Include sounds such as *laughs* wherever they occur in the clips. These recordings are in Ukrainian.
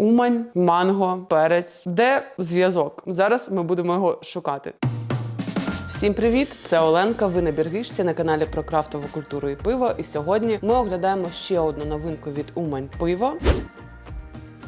Умань, манго, перець. Де зв'язок? Зараз ми будемо його шукати. Всім привіт! Це Оленка. Ви на Біргишці на каналі про крафтову культуру і пиво. І сьогодні ми оглядаємо ще одну новинку від Умань пиво.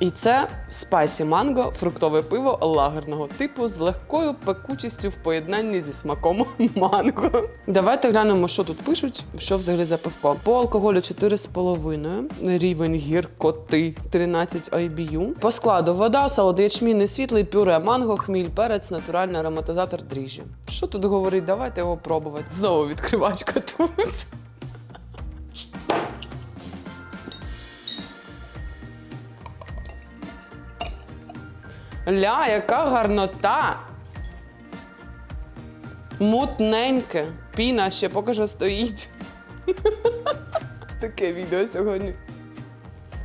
І це спайсі манго, фруктове пиво лагерного типу з легкою пекучістю в поєднанні зі смаком манго. Давайте глянемо, що тут пишуть, що взагалі за пивко. По алкоголю 4,5, рівень гіркоти 13 IBU. По складу вода, салат ячмінний світлий, пюре манго, хміль, перець, натуральний ароматизатор дріжджі. Що тут говорить? Давайте його пробувати. Знову відкривачка тут. Ля, яка гарнота! Мутненьке. Піна ще поки що стоїть. Таке відео сьогодні.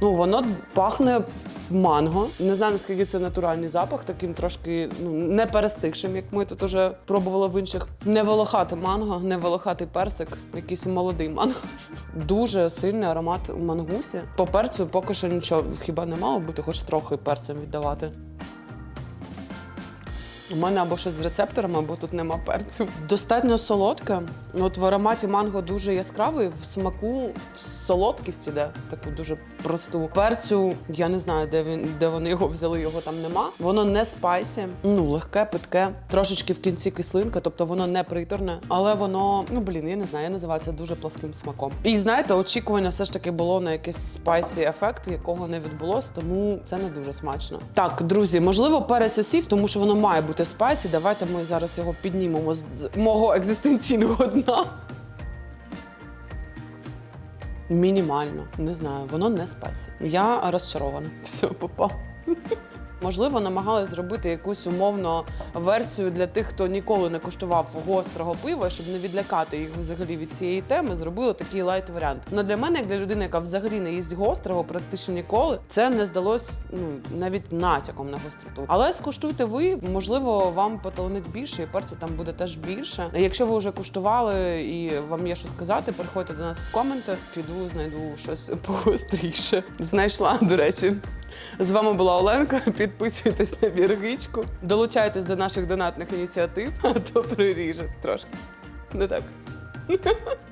Ну, воно пахне манго. Не знаю, наскільки це натуральний запах, таким трошки ну, не перестигшим, як ми тут уже пробували в інших. Не волохате манго, не волохатий персик, якийсь молодий манго. Дуже сильний аромат у мангусі. По перцю поки що нічого хіба не мало бути, хоч трохи перцем віддавати. У мене або щось з рецепторами, або тут нема перцю. Достатньо солодке. От в ароматі манго дуже яскравий, в смаку в солодкість іде, таку дуже просту. Перцю я не знаю, де він де вони його взяли, його там нема. Воно не спайсі, ну легке, питке, трошечки в кінці кислинка, тобто воно не приторне, але воно, ну блін, я не знаю, я називаю це дуже пласким смаком. І знаєте, очікування все ж таки було на якийсь спайсі ефект, якого не відбулось, тому це не дуже смачно. Так, друзі, можливо, перець осів, тому що воно має бути спайсі. Давайте ми зараз його піднімемо з мого екзистенційного дна. Мінімально, не знаю, воно не спайсі. Я розчарована. Все, попав. Можливо, намагалися зробити якусь умовно версію для тих, хто ніколи не куштував гострого пива, щоб не відлякати їх взагалі від цієї теми, зробили такий лайт варіант. Ну для мене, як для людини, яка взагалі не їсть гострого, практично ніколи, це не здалось ну навіть натяком на гостроту. Але скуштуйте ви, можливо, вам поталанить більше, і перцю там буде теж більше. Якщо ви вже куштували і вам є що сказати, приходьте до нас в коменти. Піду, знайду щось *laughs* погостріше. Знайшла, до речі. З вами була Оленка. *laughs* Підписуйтесь на біргичку, долучайтесь до наших донатних ініціатив, а то приріже трошки. Не так. *laughs*